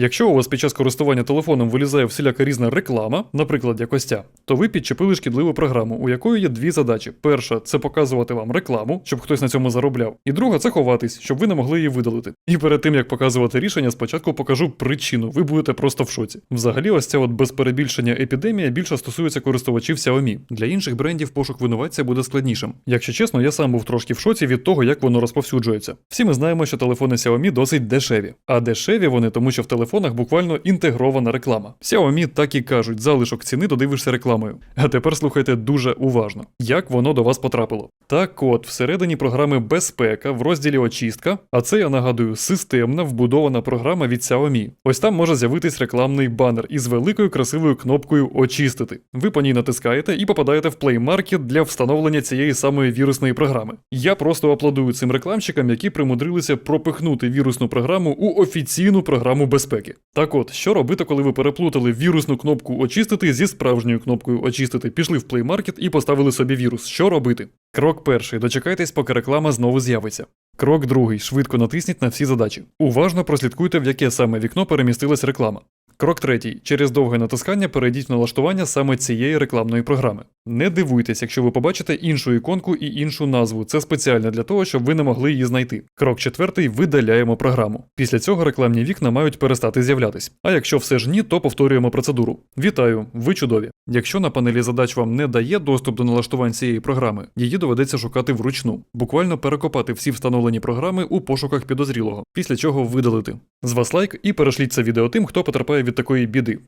Якщо у вас під час користування телефоном вилізає всіляка різна реклама, наприклад, як ось то ви підчепили шкідливу програму, у якої є дві задачі: перша це показувати вам рекламу, щоб хтось на цьому заробляв, і друга це ховатись, щоб ви не могли її видалити. І перед тим як показувати рішення, спочатку покажу причину. Ви будете просто в шоці. Взагалі, ось ця от без перебільшення епідемія більше стосується користувачів Xiaomi. Для інших брендів пошук винуватця буде складнішим. Якщо чесно, я сам був трошки в шоці від того, як воно розповсюджується. Всі ми знаємо, що телефони Xiaomi досить дешеві. А дешеві вони, тому що в телефонах буквально інтегрована реклама. Xiaomi так і кажуть, залишок ціни додивишся рекламою. А тепер слухайте дуже уважно, як воно до вас потрапило. Так от, всередині програми безпека в розділі очистка, а це я нагадую, системна вбудована програма від Xiaomi. Ось там може з'явитись рекламний банер із великою красивою кнопкою Очистити. Ви по ній натискаєте і попадаєте в Play Market для встановлення цієї самої вірусної програми. Я просто аплодую цим рекламщикам, які примудрилися пропихнути вірусну програму у офіційну програму безпеки. Так от, що робити, коли ви переплутали вірусну кнопку очистити зі справжньою кнопкою очистити, пішли в Play Market і поставили собі вірус. Що робити? Крок перший. Дочекайтесь, поки реклама знову з'явиться. Крок другий. Швидко натисніть на всі задачі. Уважно прослідкуйте, в яке саме вікно перемістилась реклама. Крок третій. Через довге натискання перейдіть в налаштування саме цієї рекламної програми. Не дивуйтесь, якщо ви побачите іншу іконку і іншу назву. Це спеціально для того, щоб ви не могли її знайти. Крок четвертий видаляємо програму. Після цього рекламні вікна мають перестати з'являтись. А якщо все ж ні, то повторюємо процедуру. Вітаю, ви чудові. Якщо на панелі задач вам не дає доступ до налаштувань цієї програми, її доведеться шукати вручну, буквально перекопати всі встановлені програми у пошуках підозрілого, після чого видалити. З вас лайк і перешліть це відео тим, хто потрапляє від такої біди.